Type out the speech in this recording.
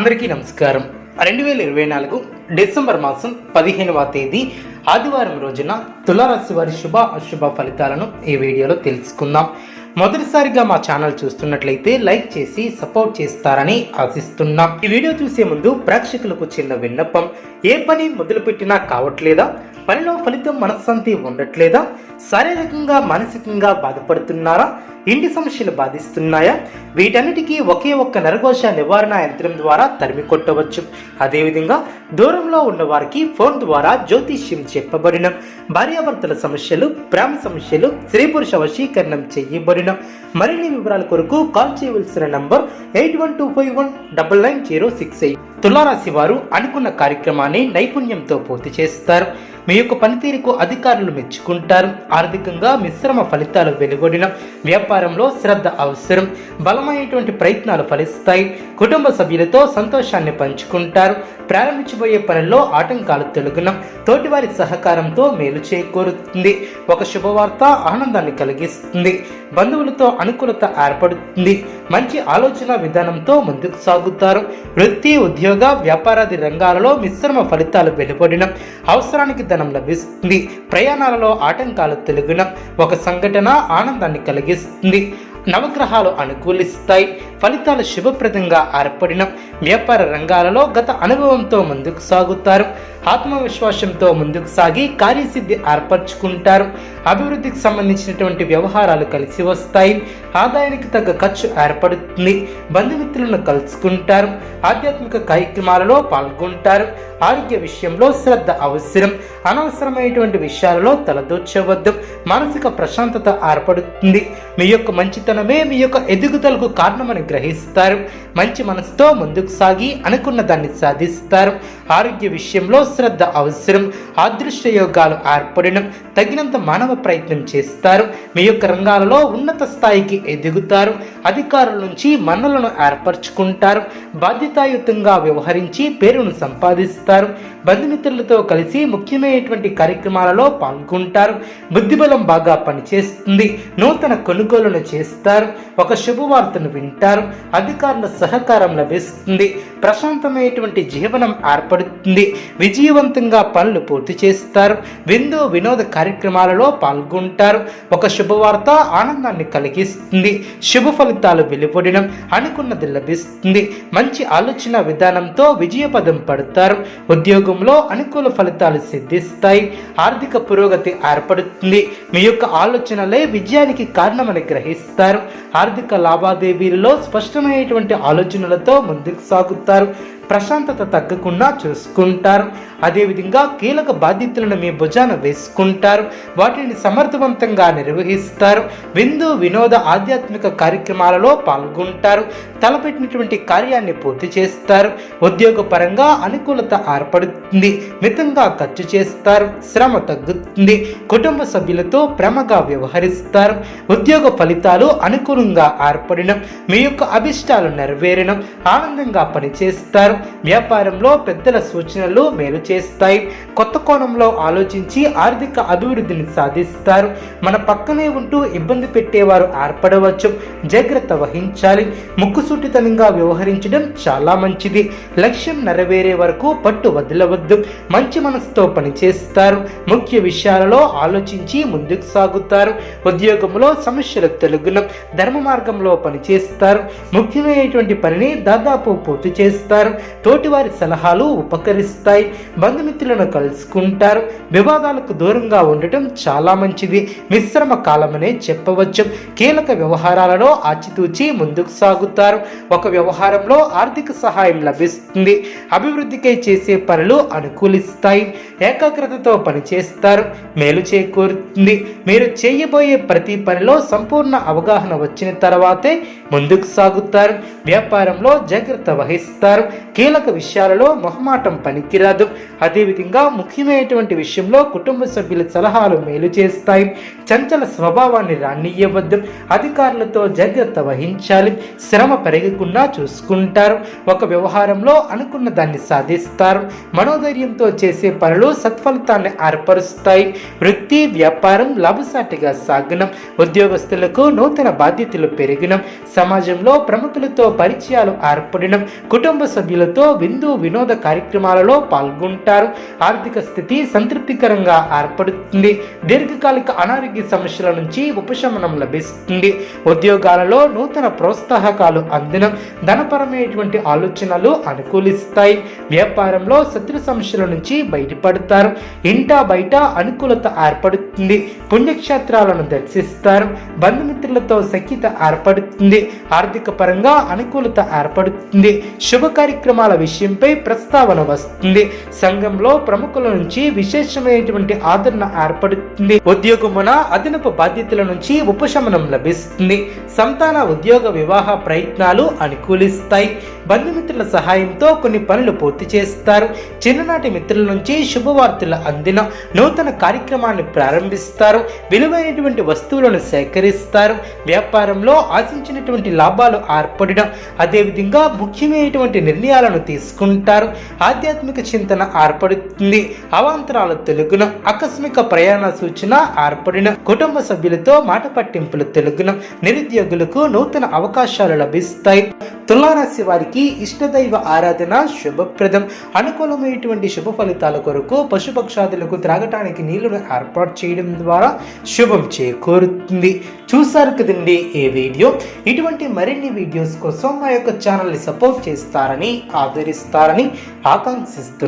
అందరికీ నమస్కారం. రెండు వేల ఇరవై నాలుగు డిసెంబర్ మాసం పదిహేనవ తేదీ ఆదివారం రోజున తులారాశి వారి శుభ అశుభ ఫలితాలను ఈ వీడియోలో తెలుసుకుందాం. మొదటిసారిగా మా ఛానల్ చూస్తున్నట్లయితే లైక్ చేసి సపోర్ట్ చేస్తారని ఆశిస్తున్నాం. ఈ వీడియో చూసే ముందు ప్రేక్షకులకు చిన్న విన్నపం. ఏ పని మొదలుపెట్టినా కావట్లేదా? పనిలో ఫలితం మనశ్శాంతి ఉండట్లేదా? శారీరకంగా మానసికంగా బాధపడుతున్నారా? ఇంటి సమస్యలు బాధిస్తున్నాయా? వీటన్నిటికీ ఒకే ఒక్క నరఘోష నివారణ యంత్రం ద్వారా తరిమి కొట్టవచ్చు. అదేవిధంగా దూరంలో ఉన్న వారికి ఫోన్ ద్వారా జ్యోతిష్యం చెప్పబడిన భార్యాభర్తల సమస్యలు ప్రేమ సమస్యలు స్త్రీ పురుష వశీకరణం చేయబడిన. మరిన్ని వివరాల కొరకు కాల్ చేయవలసిన number eight one two five one double nine zero six eight. తులారాశి వారు అనుకున్న కార్యక్రమాన్ని నైపుణ్యంతో పూర్తి చేస్తారు. మీ యొక్క పనితీరుకు అధికారులు మెచ్చుకుంటారు. ఆర్థికంగా మిశ్రమ ఫలితాలు వెలువడిన వ్యాపారంలో శ్రద్ధ అవసరం. బలమైనటువంటి ప్రయత్నాలు ఫలిస్తాయి. కుటుంబ సభ్యులతో సంతోషాన్ని పంచుకుంటారు. ప్రారంభించబోయే పనుల్లో ఆటంకాలు తొలగిన తోటివారి సహకారంతో మేలు చేకూరుతుంది. ఒక శుభవార్త ఆనందాన్ని కలిగిస్తుంది. బంధువులతో అనుకూలత ఏర్పడుతుంది. మంచి ఆలోచన విధానంతో ముందుకు సాగుతారు. వృత్తి ఉద్యోగ వ్యాపారాది రంగాలలో మిశ్రమ ఫలితాలు వెలువడిన అవసరానికి ధనం లభిస్తుంది. ప్రయాణాలలో ఆటంకాలు తొలగిన ఒక సంఘటన ఆనందాన్ని కలిగిస్తుంది. నవగ్రహాలు అనుకూలిస్తాయి. ఫలితాలు శుభప్రదంగా ఏర్పడిన వ్యాపార రంగాలలో గత అనుభవంతో ముందుకు సాగుతారు. ఆత్మవిశ్వాసంతో ముందుకు సాగి కార్యసిద్ధి ఏర్పరచుకుంటారు. అభివృద్ధికి సంబంధించినటువంటి వ్యవహారాలు కలిసి వస్తాయి. ఆదాయానికి తగ్గ ఖర్చు ఏర్పడుతుంది. బంధుమిత్రులను కలుసుకుంటారు. ఆధ్యాత్మిక కార్యక్రమాలలో పాల్గొంటారు. ఆరోగ్య విషయంలో శ్రద్ధ అవసరం. అనవసరమైనటువంటి విషయాలలో తలదూర్చవద్దు. మానసిక ప్రశాంతత ఏర్పడుతుంది. మీ యొక్క మంచితనమే మీ యొక్క ఎదుగుదలకు కారణమని గ్రహిస్తారు మంచి మనసుతో ముందుకు సాగి అనుకున్న దాన్ని సాధిస్తారు. ఆరోగ్య విషయంలో శ్రద్ధ అవసరం. అదృష్ట యోగాలు ఏర్పడడం తగినంత మానవ ప్రయత్నం చేస్తారు. మీ యొక్క రంగాలలో ఉన్నత స్థాయికి ఎదుగుతారు. అధికారుల నుంచి మన్నులను ఏర్పరచుకుంటారు. బాధ్యతాయుతంగా వ్యవహరించి పేరును సంపాదిస్తారు. బంధుమిత్రులతో కలిసి ముఖ్యమైనటువంటి కార్యక్రమాలలో పాల్గొంటారు. బుద్ధిబలం బాగా పనిచేస్తుంది. నూతన కొనుగోలును చేస్తారు. ఒక శుభవార్తను వింటారు. అధికారుల సహకారం లభిస్తుంది. ప్రశాంతమైనటువంటి జీవనం ఏర్పడుతుంది. విజయవంతంగా పనులు పూర్తి చేస్తారు. విందు వినోద కార్యక్రమాలలో పాల్గొంటారు. ఒక శుభవార్త ఆనందాన్ని కలిగిస్తుంది. శుభ ఫలితాలు వెలువడడం అనుకున్నది లభిస్తుంది. మంచి ఆలోచన విధానంతో విజయపదం పడతారు. ఉద్యోగంలో అనుకూల ఫలితాలు సిద్ధిస్తాయి. ఆర్థిక పురోగతి ఏర్పడుతుంది. మీ యొక్క ఆలోచనలే విజయానికి కారణమని గ్రహిస్తారు. ఆర్థిక లావాదేవీలలో స్పష్టమైనటువంటి ఆలోచనలతో ముందుకు సాగుతారు. ప్రశాంతత తగ్గకుండా చూసుకుంటారు. అదేవిధంగా కీలక బాధ్యతలను మీ భుజాన వేసుకుంటారు. వాటిని సమర్థవంతంగా నిర్వహిస్తారు. విందు వినోద ఆధ్యాత్మిక కార్యక్రమాలలో పాల్గొంటారు. తలపెట్టినటువంటి కార్యాన్ని పూర్తి చేస్తారు. ఉద్యోగపరంగా అనుకూలత ఏర్పడుతుంది. మితంగా ఖర్చు చేస్తారు. శ్రమ తగ్గుతుంది. కుటుంబ సభ్యులతో ప్రేమగా వ్యవహరిస్తారు. ఉద్యోగ ఫలితాలు అనుకూలంగా ఏర్పడడం మీ యొక్క అభిష్టాలు నెరవేరడం ఆనందంగా పనిచేస్తారు. వ్యాపారంలో పెద్దల సూచనలు మేలు చేస్తాయి. కొత్త కోణంలో ఆలోచించి ఆర్థిక అభివృద్ధిని సాధిస్తారు. మన పక్కనే ఉంటూ ఇబ్బంది పెట్టేవారు ఏర్పడవచ్చు. జాగ్రత్త వహించాలి. ముక్కుసూటితనంగా వ్యవహరించడం చాలా మంచిది. లక్ష్యం నెరవేరే వరకు పట్టు వదలవద్దు. మంచి మనసుతో పనిచేస్తారు. ముఖ్య విషయాలలో ఆలోచించి ముందుకు సాగుతారు. ఉద్యోగంలో సమస్యలు తొలగునం. ధర్మ మార్గంలో పనిచేస్తారు. ముఖ్యమైనటువంటి పనిని దాదాపు పూర్తి చేస్తారు. తోటివారి సలహాలు ఉపకరిస్తాయి. బంధుమిత్రులను కలుసుకుంటారు. వివాదాలకు దూరంగా ఉండటం చాలా మంచిది. మిశ్రమ కాలమనే చెప్పవచ్చు. కీలక వ్యవహారాలలో ఆచితూచి ముందుకు సాగుతారు. ఒక వ్యవహారంలో ఆర్థిక సహాయం లభిస్తుంది. అభివృద్ధికై చేసే పనులు అనుకూలిస్తాయి. ఏకాగ్రతతో పనిచేస్తారు. మేలు చేకూరుతుంది. మీరు చేయబోయే ప్రతి పనిలో సంపూర్ణ అవగాహన వచ్చిన తర్వాతే ముందుకు సాగుతారు. వ్యాపారంలో జాగ్రత్త వహిస్తారు. కీలక విషయాలలో మొహమాటం పనికిరాదు. అదేవిధంగా ముఖ్యమైనటువంటి విషయంలో కుటుంబ సభ్యుల సలహాలు మేలు చేస్తాయి. చంచల స్వభావాన్ని రానియ్యవద్దు. అధికారులతో జాగ్రత్త వహించాలి. శ్రమ పెరగకుండా చూసుకుంటారు. ఒక వ్యవహారంలో అనుకున్న దాన్ని సాధిస్తారు. మనోధైర్యంతో చేసే పనులు సత్ఫలితాన్ని ఏర్పరుస్తాయి. వృత్తి వ్యాపారం లాభసాటిగా సాగనం. ఉద్యోగస్తులకు నూతన బాధ్యతలు పెరిగినం. సమాజంలో ప్రముఖులతో పరిచయాలు ఏర్పడినం. కుటుంబ సభ్యుల స్నేహితులతో విందు వినోద కార్యక్రమాలలో పాల్గొంటారు. ఆర్థిక స్థితి సంతృప్తికరంగా ఏర్పడుతుంది. దీర్ఘకాలిక అనారోగ్య సమస్యల నుంచి ఉపశమనం లభిస్తుంది. ఉద్యోగాలలో నూతన ప్రోత్సాహకాలు అందడం ధనపరమైనటువంటి ఆలోచనలు అనుకూలిస్తాయి. వ్యాపారంలో శత్రు సమస్యల నుంచి బయటపడతారు. ఇంటా బయట అనుకూలత ఏర్పడుతుంది. పుణ్యక్షేత్రాలను దర్శిస్తారు. బంధుమిత్రులతో సఖ్యత ఏర్పడుతుంది. ఆర్థిక పరంగా అనుకూలత ఏర్పడుతుంది. శుభ కార్యక్రమాల విషయంపై ప్రస్తావన వస్తుంది. సంఘంలో ప్రముఖుల నుంచి విశేషమైనటువంటి ఆదరణ ఏర్పడుతుంది. ఉద్యోగమున అదనపు బాధ్యతల నుంచి ఉపశమనం లభిస్తుంది. సంతాన ఉద్యోగ వివాహ ప్రయత్నాలు అనుకూలిస్తాయి. బంధుమిత్రుల సహాయంతో కొన్ని పనులు పూర్తి చేస్తారు. చిన్ననాటి మిత్రుల నుంచి శుభవార్తలు అందిన నూతన కార్యక్రమాన్ని ప్రారంభిస్తారు. విలువైనటువంటి వస్తువులను సేకరిస్తారు. వ్యాపారంలో ఆశించినటువంటి లాభాలు ఏర్పడడం అదేవిధంగా ముఖ్యమైనటువంటి నిర్ణయాలు నిర్ణయాలను తీసుకుంటారు. ఆధ్యాత్మిక చింతన ఏర్పడుతుంది. అవాంతరాల తెలుగున ఆకస్మిక ప్రయాణ సూచన ఏర్పడిన. కుటుంబ సభ్యులతో మాట పట్టింపులు తెలుగున నిరుద్యోగులకు నూతన అవకాశాలు లభిస్తాయి. తులారాశి వారికి ఇష్టదైవ ఆరాధన శుభప్రదం. అనుకూలమైనటువంటి శుభ ఫలితాల కొరకు పశుపక్షాదులకు త్రాగటానికి నీళ్ళను ఏర్పాటు చేయడం ద్వారా శుభం చేకూరుతుంది. చూసారు కదండి ఈ వీడియో? ఇటువంటి మరిన్ని వీడియోస్ కోసం మా యొక్క ఛానల్ని సపోర్ట్ చేస్తారని ఆదరిస్తారని ఆకాంక్షిస్తున్నాను